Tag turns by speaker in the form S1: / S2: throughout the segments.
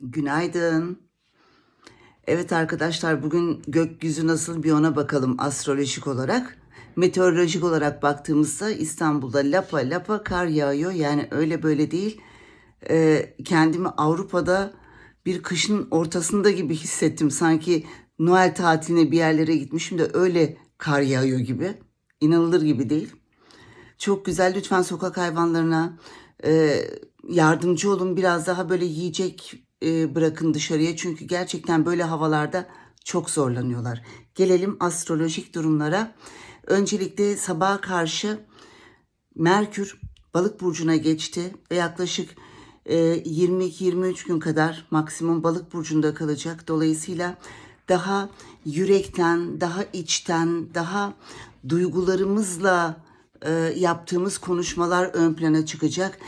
S1: Günaydın. Evet arkadaşlar bugün gökyüzü nasıl bir ona bakalım astrolojik olarak. Meteorolojik olarak baktığımızda İstanbul'da lapa lapa kar yağıyor. Yani öyle böyle değil. Ee, kendimi Avrupa'da bir kışın ortasında gibi hissettim. Sanki Noel tatiline bir yerlere gitmişim de öyle kar yağıyor gibi. İnanılır gibi değil. Çok güzel. Lütfen sokak hayvanlarına e, yardımcı olun. Biraz daha böyle yiyecek e, bırakın dışarıya. Çünkü gerçekten böyle havalarda çok zorlanıyorlar. Gelelim astrolojik durumlara. Öncelikle sabaha karşı Merkür balık burcuna geçti ve yaklaşık e, 22-23 gün kadar maksimum balık burcunda kalacak. Dolayısıyla daha yürekten, daha içten, daha duygularımızla e, yaptığımız konuşmalar ön plana çıkacak.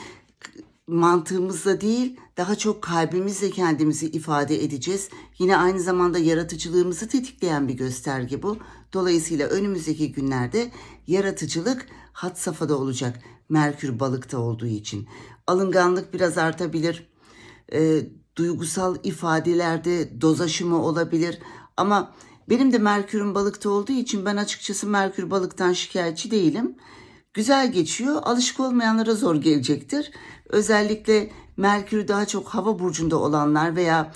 S1: Mantığımızla değil, daha çok kalbimizle kendimizi ifade edeceğiz. Yine aynı zamanda yaratıcılığımızı tetikleyen bir gösterge bu. Dolayısıyla önümüzdeki günlerde yaratıcılık hat safhada olacak. Merkür balıkta olduğu için. Alınganlık biraz artabilir. E, duygusal ifadelerde doz aşımı olabilir. Ama benim de Merkür'ün balıkta olduğu için ben açıkçası Merkür balıktan şikayetçi değilim. Güzel geçiyor. Alışık olmayanlara zor gelecektir. Özellikle Merkür daha çok hava burcunda olanlar veya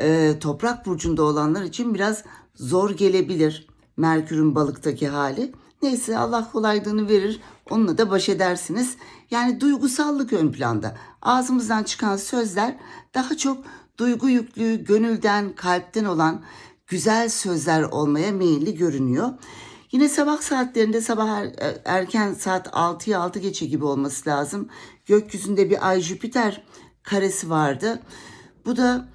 S1: e, toprak burcunda olanlar için biraz zor gelebilir Merkür'ün balıktaki hali. Neyse Allah kolaylığını verir. Onunla da baş edersiniz. Yani duygusallık ön planda. Ağzımızdan çıkan sözler daha çok duygu yüklü, gönülden, kalpten olan güzel sözler olmaya meyilli görünüyor. Yine sabah saatlerinde sabah er- erken saat 6'ya 6 geçe gibi olması lazım. Gökyüzünde bir Ay Jüpiter karesi vardı. Bu da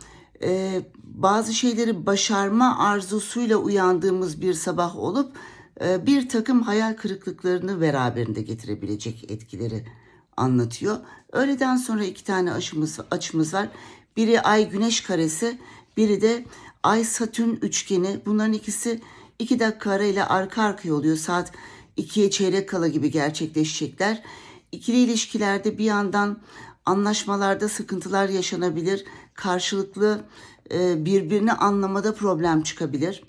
S1: e, bazı şeyleri başarma arzusuyla uyandığımız bir sabah olup e, bir takım hayal kırıklıklarını beraberinde getirebilecek etkileri anlatıyor. Öğleden sonra iki tane aşımız, açımız var. Biri Ay Güneş karesi, biri de Ay Satürn üçgeni. Bunların ikisi iki dakika arayla arka arkaya oluyor. Saat 2'ye çeyrek kala gibi gerçekleşecekler. İkili ilişkilerde bir yandan anlaşmalarda sıkıntılar yaşanabilir. Karşılıklı e, birbirini anlamada problem çıkabilir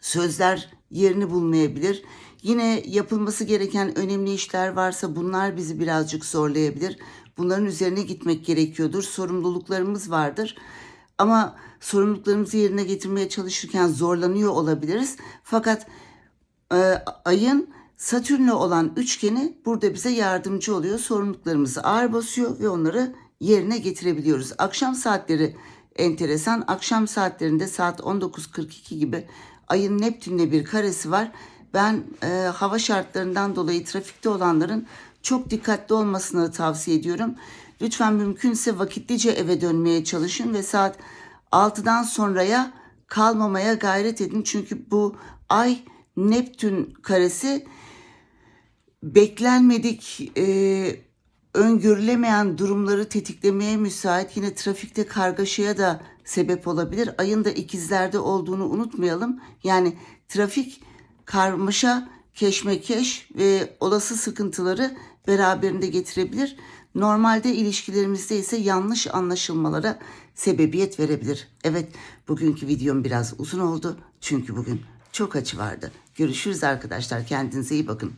S1: sözler yerini bulmayabilir. Yine yapılması gereken önemli işler varsa bunlar bizi birazcık zorlayabilir. Bunların üzerine gitmek gerekiyordur. Sorumluluklarımız vardır. Ama sorumluluklarımızı yerine getirmeye çalışırken zorlanıyor olabiliriz. Fakat e, ayın Satürn'le olan üçgeni burada bize yardımcı oluyor. Sorumluluklarımızı ağır basıyor ve onları yerine getirebiliyoruz. Akşam saatleri enteresan. Akşam saatlerinde saat 19.42 gibi ayın Neptün'le bir karesi var. Ben e, hava şartlarından dolayı trafikte olanların çok dikkatli olmasını tavsiye ediyorum. Lütfen mümkünse vakitlice eve dönmeye çalışın ve saat 6'dan sonraya kalmamaya gayret edin. Çünkü bu ay Neptün karesi beklenmedik, e, öngörülemeyen durumları tetiklemeye müsait. Yine trafikte kargaşaya da sebep olabilir. Ayın da ikizlerde olduğunu unutmayalım. Yani trafik karmaşa, keşmekeş ve olası sıkıntıları beraberinde getirebilir. Normalde ilişkilerimizde ise yanlış anlaşılmalara sebebiyet verebilir. Evet, bugünkü videom biraz uzun oldu. Çünkü bugün çok açı vardı. Görüşürüz arkadaşlar. Kendinize iyi bakın.